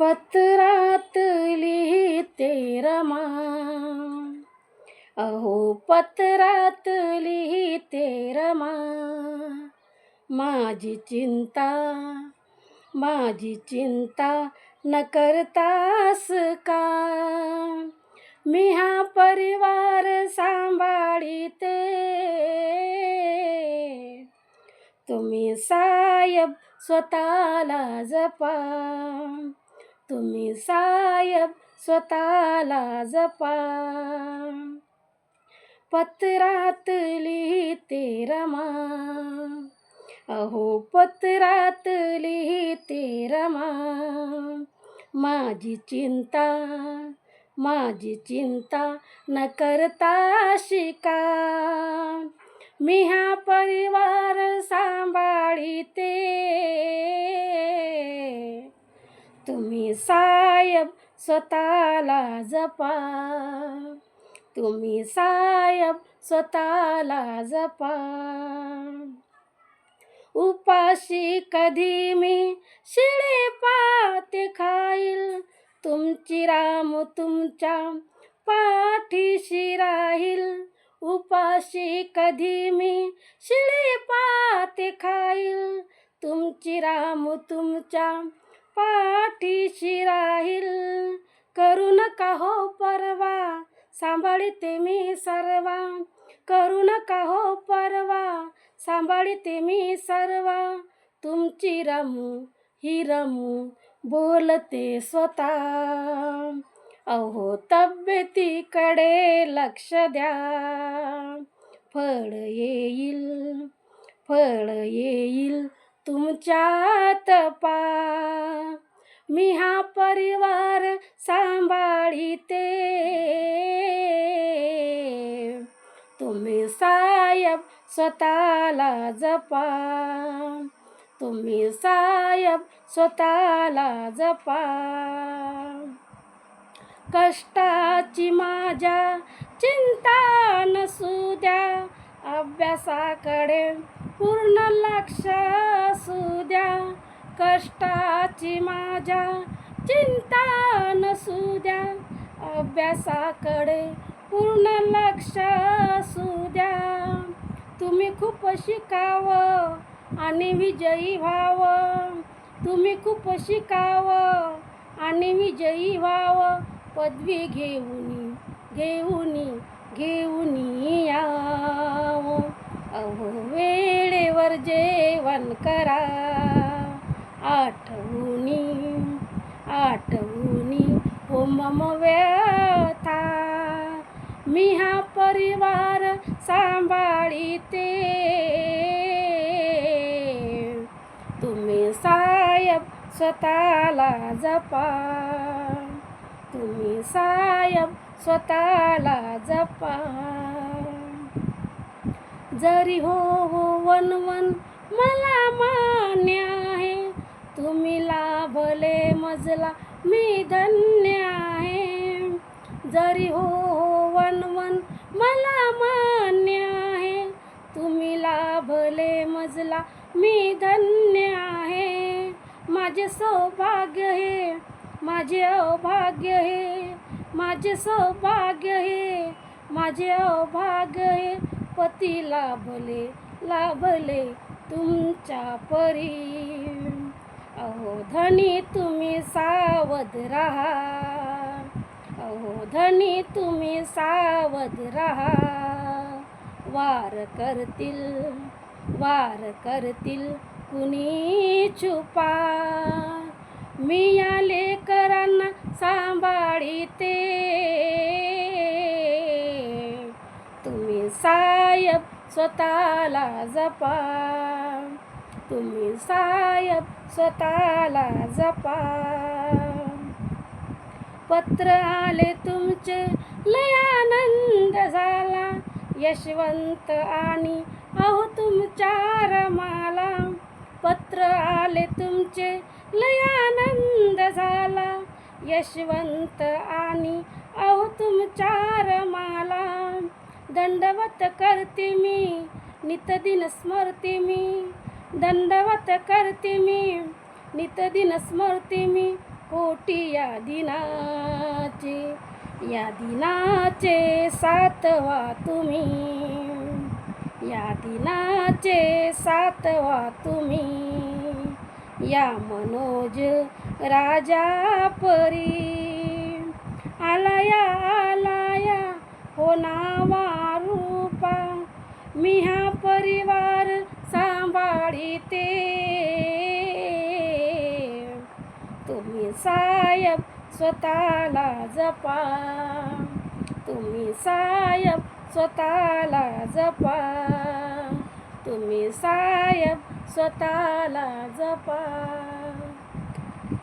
पत्रात लिहिते रमा. अहो पत्रात लिहिते रमा. माझी चिंता माझी चिंता न करतास का? मी हा परिवार सांभाळीते. तुम्ही साहेब स्वतःला जपा. तुम्ही साहेब स्वतःला जपा. पत्रात लिहिते रमा. अहो पत्रात लिहिते रमा. माझी चिंता माझी चिंता न करता शिका. मी हा परिवार सांभाळीते. तुम्ही साहेब स्वतःला जपा. तुम्ही सायब स्वतःला जपा. उपाशी कधी मी शिळे पाते खाईल. तुमची राम तुमच्या पाठीशी राहील. उपाशी कधी मी शिळे पाते खाईल. तुमची राम तुमच्या पाठीशी राहील. करू नका हो परवा सांभाळीते मी सर्वा. करू नका हो परवा सांभाळीते मी सर्वा. तुमची रमू ही रमू बोलते स्वतः. अहो तब्येतीकडे लक्ष द्या. फळ येईल फळ येईल तुमच्या पा. मी हा परिवार सांभाळीते. तुम्ही साहेब स्वतःला जपा. तुम्ही साहेब स्वतःला जपा. कष्टाची माझ्या चिंता नसू द्या. अभ्यासाकडे पूर्ण लक्ष असू द्या. कष्टाची माझ्या चिंता नसू द्या. अभ्यासाकडे पूर्ण लक्ष असू द्या. तुम्ही खूप शिकावं आणि विजयी व्हावं. तुम्ही खूप शिकावं आणि विजयी व्हावं. पदवी घेऊन घेऊन घेऊन यावं. अहो वे वेळेवर जेवण करा. आठवणी आठवणी हो मम व्यथा. मी हा परिवार सांभाळीते. तुम्ही साहेब स्वतःला जपा. तुम्ही साहेब स्वतःला जपा. जरी हो हो वन वन मला मान्य आहे. तुम्ही लाभले मजला मी धन्य आहे. जरी हो हो वन वन मला मान्य आहे. तुम्ही लाभले मजला मी धन्य आहे. माझे सौभाग्य हे माझे अभाग्य हे माझे सौभाग्य हे माझे अभाग्य हे पती लाभले लाभले तुमच्या परी. अहो धनी तुम्ही सावध राहा. अहो धनी तुम्ही सावध राहा. वार करतील वार करतील कुणी छुपा. मी या लेकरांना सांभाळीते. स्वतःला जपा. तुम्ही साहेब स्वतःला जपा. पत्र आले तुमचे लय आनंद झाला. यशवंत आणि अहो तुमच्या रमाला. पत्र आले तुमचे लय आनंद झाला. यशवंत आणि अहो तुमच्या रमाला. दंडवत करते मी नितदिन स्मरते मी. दंडवत करते मी नितदिन स्मरते मी. कोटी या दिनाचे या दिनाचे सातवा तुम्ही. या दिनाचे सातवा तुम्ही. या मनोज राजा परी. आला या आला नावा रूपा मी हा परिवार सांभाळीते. तुम्ही साहेब स्वतःला जपा. तुम्ही साहेब स्वतःला जपा. तुम्ही साहेब स्वतःला जपा.